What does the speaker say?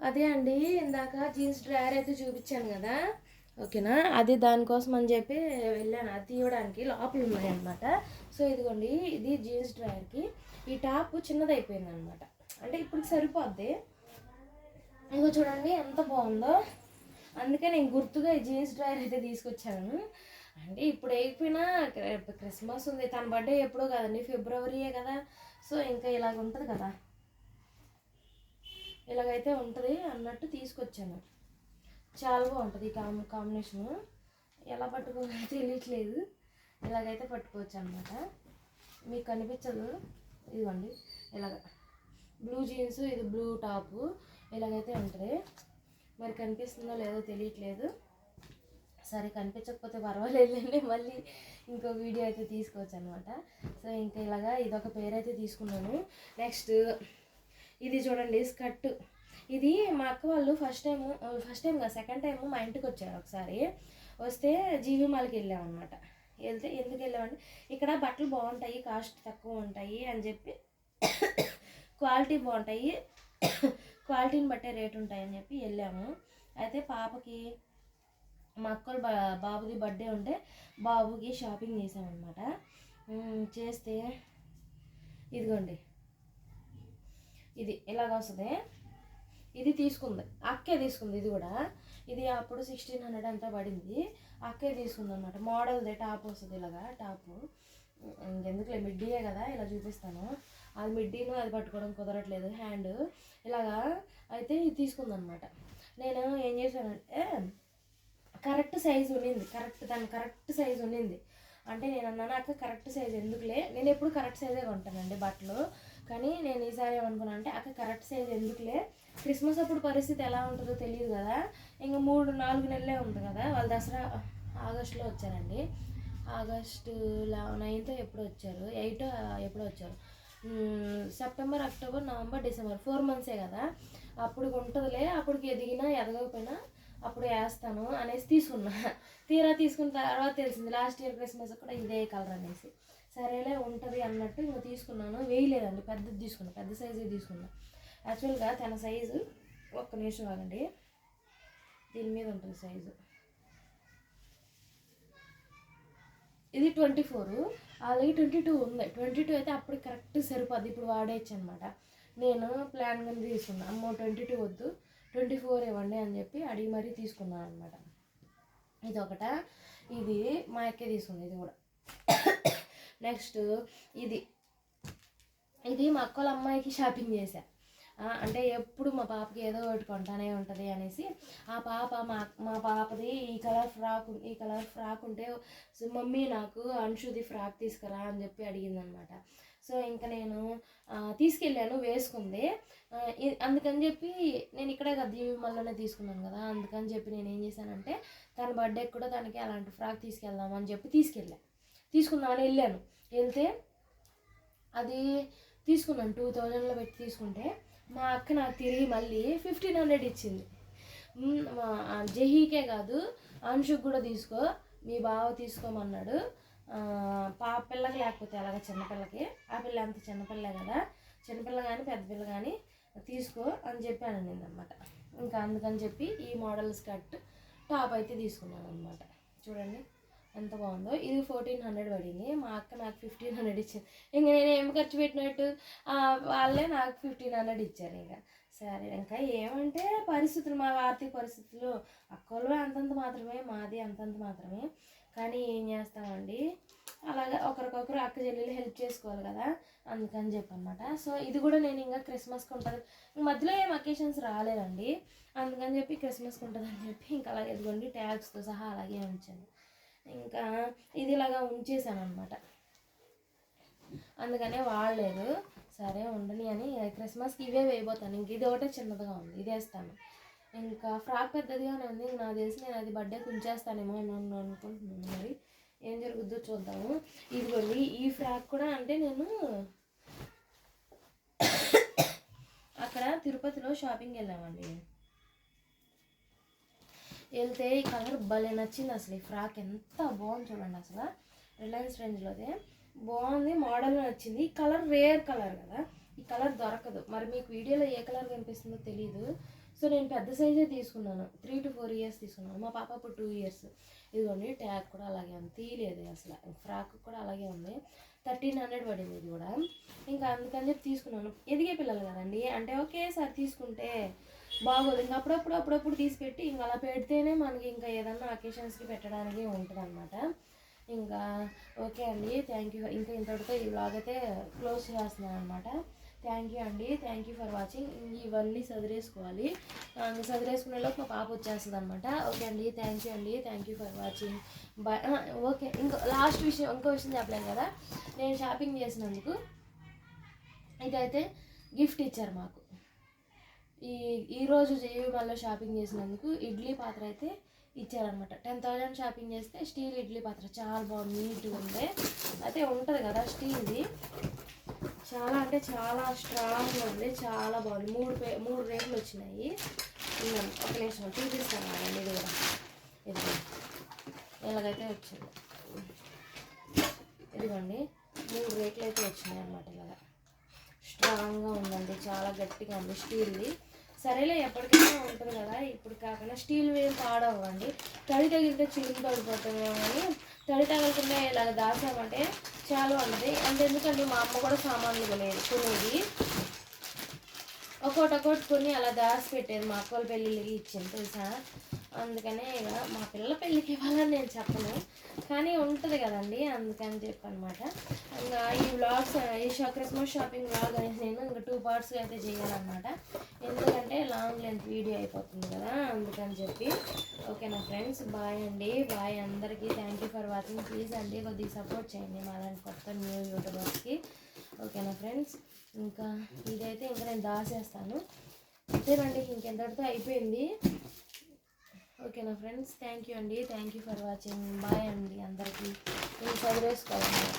అదే అండి ఇందాక జీన్స్ డ్రయర్ అయితే చూపించాను కదా. ఓకేనా? అది దానికోసం అని చెప్పి వెళ్ళాను. అది తీయడానికి లోపల ఉన్నాయన్నమాట సో ఇదిగోండి ఇది జీన్స్ డ్రైయర్కి. ఈ టాప్ చిన్నదైపోయింది అనమాట అంటే ఇప్పుడు సరిపోద్ది. ఇంకో చూడండి ఎంత బాగుందో. అందుకే నేను గుర్తుగా ఈ జీన్స్ డ్రైయర్ అయితే తీసుకొచ్చాను. అంటే ఇప్పుడు అయిపోయినా క్రిస్మస్ ఉంది. తన బర్త్డే ఎప్పుడో కదండి ఫిబ్రవరియే కదా. సో ఇంకా ఇలాగ ఉంటుంది కదా. ఇలాగైతే ఉంటుంది అన్నట్టు తీసుకొచ్చాను. చాలా బాగుంటుంది ఈ కాంబి కాంబినేషను. ఎలా పట్టుకోవాలో తెలియట్లేదు. ఇలాగైతే పట్టుకోవచ్చు అనమాట మీకు కనిపించదు. ఇదిగోండి. ఇలాగ. బ్లూ జీన్స్ ఇది బ్లూ టాపు ఇలాగైతే ఉంటుంది. మరి కనిపిస్తుందో లేదో తెలియట్లేదు. సరే కనిపించకపోతే పర్వాలేదులేండి మళ్ళీ ఇంకో వీడియో అయితే తీసుకోవచ్చు అనమాట సో ఇంకా ఇలాగా ఇదొక పేరు అయితే తీసుకున్నాను. నెక్స్ట్ ఇది చూడండి స్కర్ట్. ఇది మా అక్క వాళ్ళు ఫస్ట్ టైం ఫస్ట్ టైం కాదు సెకండ్ టైం మా ఇంటికి వచ్చారు ఒకసారి. వస్తే జీవి మాల్కి వెళ్ళాం అనమాట వెళ్తే ఎందుకు వెళ్ళామంటే ఇక్కడ బట్టలు బాగుంటాయి కాస్ట్ తక్కువ ఉంటాయి అని చెప్పి క్వాలిటీ బాగుంటాయి క్వాలిటీని బట్టే రేట్ ఉంటాయి అని చెప్పి వెళ్ళాము. అయితే పాపకి మా అక్కలు బా బాబుకి బర్త్డే ఉంటే బాబుకి షాపింగ్ చేసామన్నమాట చేస్తే ఇదిగోండి. ఇది ఇలాగ వస్తుంది? ఇది తీసుకుంది. అక్కే తీసుకుంది ఇది కూడా. ఇది అప్పుడు సిక్స్టీన్ హండ్రెడ్ అంతా పడింది. అక్కే తీసుకుంది అనమాట మోడల్దే టాప్ వస్తుంది ఇలాగా టాపు. ఇంకెందుకులే మిడ్డీయే కదా ఇలా చూపిస్తాను. అది మిడ్డీను అది పట్టుకోవడం కుదరట్లేదు హ్యాండ్. ఇలాగా అయితే ఇది తీసుకుందనమాట నేను ఏం చేశానంటే కరెక్ట్ సైజు ఉన్నింది. కరెక్ట్ దాని కరెక్ట్ సైజు ఉన్నింది. అంటే నేను అన్నాను అక్క కరెక్ట్ సైజ్ ఎందుకులే? నేను ఎప్పుడు కరెక్ట్ సైజే కొంటానండి బట్టలు. కానీ నేను ఈసారి ఏమనుకున్నా అంటే అక్క కరెక్ట్ సైజ్ ఎందుకులే? క్రిస్మస్ అప్పుడు పరిస్థితి ఎలా ఉంటుందో తెలియదు కదా. ఇంకా మూడు నాలుగు నెలలే ఉంది కదా. వాళ్ళు దసరా ఆగస్టులో వచ్చారండి. ఆగస్టు నైన్త్ ఎప్పుడు వచ్చారు. ఎయిట్ ఎప్పుడు వచ్చారు. September October November December four మంత్సే కదా. అప్పుడు ఉంటుందిలే అప్పటికి ఎదిగినా ఎదగకపోయినా అప్పుడు వేస్తాను అనేసి తీసుకున్నా. తీరా తీసుకున్న తర్వాత తెలిసింది లాస్ట్ ఇయర్ క్రిస్మస్ కూడా ఇదే కలర్ అనేసి. సరేలే ఉంటుంది అన్నట్టు ఇంకా తీసుకున్నాను. వేయలేదండి. పెద్దది తీసుకున్నా. పెద్ద సైజే తీసుకున్నా. యాక్చువల్గా తన సైజు ఒక్క నిమిషం ఆగండి. దీని మీద ఉంటుంది సైజు ఇది ట్వంటీ ఫోర్ అలాగే ట్వంటీ టూ ఉంది. ట్వంటీ టూ అయితే అప్పుడు కరెక్ట్ సరిపోద్ది. ఇప్పుడు వాడేయచ్చు అనమాట నేను ప్లాన్ కింద తీసుకున్నా. అమ్మో ట్వంటీ టూ వద్దు. ట్వంటీ ఫోర్ ఇవ్వండి అని చెప్పి అడిగి మరీ తీసుకున్నాను అనమాట ఇది ఒకట ఇది మా అక్కే తీసుకుంది. ఇది కూడా. నెక్స్ట్ ఇది. ఇది మా అక్కల అమ్మాయికి షాపింగ్ చేశా. అంటే ఎప్పుడు మా పాపకి ఏదో ఒకటి కొంటానే ఉంటుంది అనేసి. ఆ పాప మా మా పాపది ఈ కలర్ ఫ్రాక్ ఈ కలర్ ఫ్రాక్ ఉంటే మమ్మీ నాకు అంశుది ఫ్రాక్ తీసుకురా అని చెప్పి అడిగింది అనమాట సో ఇంకా నేను తీసుకెళ్ళాను వేసుకుంది. అందుకని చెప్పి నేను ఇక్కడే కదా దీవిమల్లోనే తీసుకున్నాను కదా అందుకని చెప్పి నేను ఏం చేశానంటే తన బర్త్డేకి కూడా తనకి అలాంటి ఫ్రాక్ తీసుకెళ్దామని చెప్పి తీసుకెళ్ళాను తీసుకుందామని వెళ్ళాను. వెళ్తే అది తీసుకున్నాను టూ థౌజండ్లో పెట్టి తీసుకుంటే మా అక్క నాకు తిరిగి మళ్ళీ ఫిఫ్టీన్ హండ్రెడ్ ఇచ్చింది. జహీకే కాదు అంశుకు కూడా తీసుకో మీ బావ తీసుకోమన్నాడు. పా పాప పిల్లకి లేకపోతే అలాగ చిన్నపిల్లకి ఆ పిల్ల అంత చిన్నపిల్లే కదా చిన్నపిల్ల కానీ పెద్ద పిల్ల కానీ తీసుకో అని చెప్పి నేను అనమాట ఇంకా అందుకని చెప్పి ఈ మోడల్ స్కర్ట్ టాప్ అయితే తీసుకున్నాను అనమాట చూడండి. ఎంత బాగుందో. ఇది ఫోర్టీన్ హండ్రెడ్ పడింది. మా అక్క నాకు ఫిఫ్టీన్ హండ్రెడ్ ఇచ్చింది. ఇంకా నేను ఏం ఖర్చు పెట్టినట్టు? వాళ్ళే నాకు ఫిఫ్టీన్ హండ్రెడ్ ఇచ్చారు ఇంకా. సరే ఇంకా ఏమంటే పరిస్థితులు మా ఆర్థిక పరిస్థితులు. అక్కలు అంతంత మాత్రమే మాది అంతంత మాత్రమే. కానీ ఏం చేస్తామండి? అలాగే ఒకరికొకరు అక్క చెల్లెలు హెల్ప్ చేసుకోవాలి కదా? అందుకని చెప్పి అనమాట సో ఇది కూడా నేను ఇంకా క్రిస్మస్కి ఉంటుంది. మధ్యలో ఏం అకేషన్స్ రాలేదండి. అందుకని చెప్పి క్రిస్మస్కి ఉంటుంది అని చెప్పి ఇంకా అలాగే ఇదిగోండి ట్యాగ్స్తో సహా అలాగే ఉంచాను. ఇంకా ఇది ఇలాగా ఉంచేసాను అనమాట అందుకనే వాడలేదు. సరే ఉండని అని క్రిస్మస్కి ఇవే వేయబోతాను. ఇంక ఇది ఒకటే చిన్నదిగా ఉంది. ఇది వేస్తాను ఇంకా ఫ్రాక్ పెద్దదిగానే ఉంది. నా నాకు తెలిసి నేను అది బర్త్డేకి ఉంచేస్తానేమో అని అనుకుంటున్నాను మరి. ఏం జరుగుద్దో చూద్దాము. ఇది ఈ ఫ్రాక్ కూడా అంటే నేను అక్కడ తిరుపతిలో షాపింగ్ వెళ్ళామండి. వెళ్తే ఈ కలర్ భలే నచ్చింది అసలు. ఈ ఫ్రాక్ ఎంత బాగుంది చూడండి అసలు. రిలయన్స్ రేంజ్లోదే బాగుంది మోడల్ నచ్చింది. ఈ కలర్ రేర్ కలర్ కదా. ఈ కలర్ దొరకదు. మరి మీకు వీడియోలో ఏ కలర్ కనిపిస్తుందో తెలియదు సో నేను పెద్ద సైజే తీసుకున్నాను. త్రీ టు ఫోర్ ఇయర్స్ తీసుకున్నాను. మా పాప ఇప్పుడు టూ ఇయర్స్ ఇదిగోండి ట్యాగ్ కూడా అలాగే ఉంది. తీయలేదు అసలు. ఫ్రాక్ కూడా అలాగే ఉంది. థర్టీన్ హండ్రెడ్ పడింది ఇది కూడా. ఇంకా అందుకని చెప్పి తీసుకున్నాను. ఎదిగే పిల్లలు కదండి. అంటే ఒకేసారి తీసుకుంటే బాగోదు. ఇంకా అప్పుడప్పుడు అప్పుడప్పుడు తీసిపెట్టి ఇంకా అలా పెడితేనే మనకి ఇంకా ఏదన్నా అకేషన్స్కి పెట్టడానికి ఉంటుంది అనమాట ఇంకా ఓకే అండి. థ్యాంక్ యూ ఇంకా ఇంతటితో ఈ బ్లాగ్ అయితే క్లోజ్ చేస్తున్నాను అనమాట థ్యాంక్ యూ అండి థ్యాంక్ యూ ఫర్ వాచింగ్ ఇవన్నీ చదివేసుకోవాలి ఆ, చదివేసుకునే లోపు మా పాప వచ్చేస్తుంది అనమాట ఓకే అండి. థ్యాంక్ యూ అండి. Thank you for watching bye okay. ఇంకో లాస్ట్ విషయం ఇంకో విషయం చెప్పలేం కదా? నేను షాపింగ్ చేసినందుకు ఇదైతే గిఫ్ట్ ఇచ్చారు మాకు. ఈ ఈరోజు జీవిమాల్లో షాపింగ్ చేసినందుకు ఇడ్లీ పాత్ర అయితే ఇచ్చారనమాట టెన్ థౌజండ్ షాపింగ్ చేస్తే స్టీల్ ఇడ్లీ పాత్ర చాలా బాగుంది నీట్గా ఉంది అయితే ఉంటుంది కదా స్టీల్ది. చాలా అంటే చాలా స్ట్రాంగ్గా ఉంది చాలా బాగుంది. మూడు పే మూడు రేట్లు వచ్చినాయి. ఒక నిమిషం చూపిస్తాను అండి ఇది కూడా. ఇది ఇలాగైతే వచ్చింది. ఇదిగోండి మూడు రేట్లు అయితే వచ్చినాయి అనమాట ఇలాగా. స్ట్రాంగ్గా ఉందండి చాలా గట్టిగా ఉంది స్టీల్ది. సరేలే ఎప్పటికైనా ఉంటుంది కదా. ఇప్పుడు కాకుండా స్టీల్ ఏం పాడవ్వండి. తడి తగిలితే చిలుము పడిపోతుందేమో కానీ తడి తగలకుండా ఇలాగ దాచామంటే చాలా ఉంటుంది అంటే ఎందుకంటే మా అమ్మ కూడా సామాన్లు కొనేది కొనేది. ఒక్కొక్కటి ఒక్కోటి కొని అలా దాచి పెట్టేది మా అక్కల పెళ్ళిళ్ళకి ఇచ్చింది తెలుసా? అందుకనే ఇక మా పిల్లల పెళ్ళికి ఇవ్వాలని నేను చెప్పను. కానీ ఉంటుంది కదండి అందుకని చెప్పి అనమాట ఇంకా ఈ వ్లాగ్స్ ఈ షా క్రిస్మస్ షాపింగ్ వ్లాగ్ అనేది నేను ఇంకా టూ పార్ట్స్ అయితే చేయాలన్నమాట. ఎందుకంటే లాంగ్ లెంత్ వీడియో అయిపోతుంది కదా అందుకని చెప్పి. ఓకేనా ఫ్రెండ్స్ బాయ్ అండి. బాయ్ అందరికీ thank you for watching please అండి కొద్దిగా సపోర్ట్ చేయండి మా దాని కొత్త న్యూ యూట్యూబర్స్కి. ఓకేనా ఫ్రెండ్స్ ఇంకా ఇదైతే ఇంకా నేను దాచేస్తాను. అంతేనండి ఇంకెంతటితో అయిపోయింది. ఓకేనా ఫ్రెండ్స్ థ్యాంక్ యూ అండి. Thank you for watching bye అండి అందరికీ. నేను చదివేసుకోవాలన్నమాట.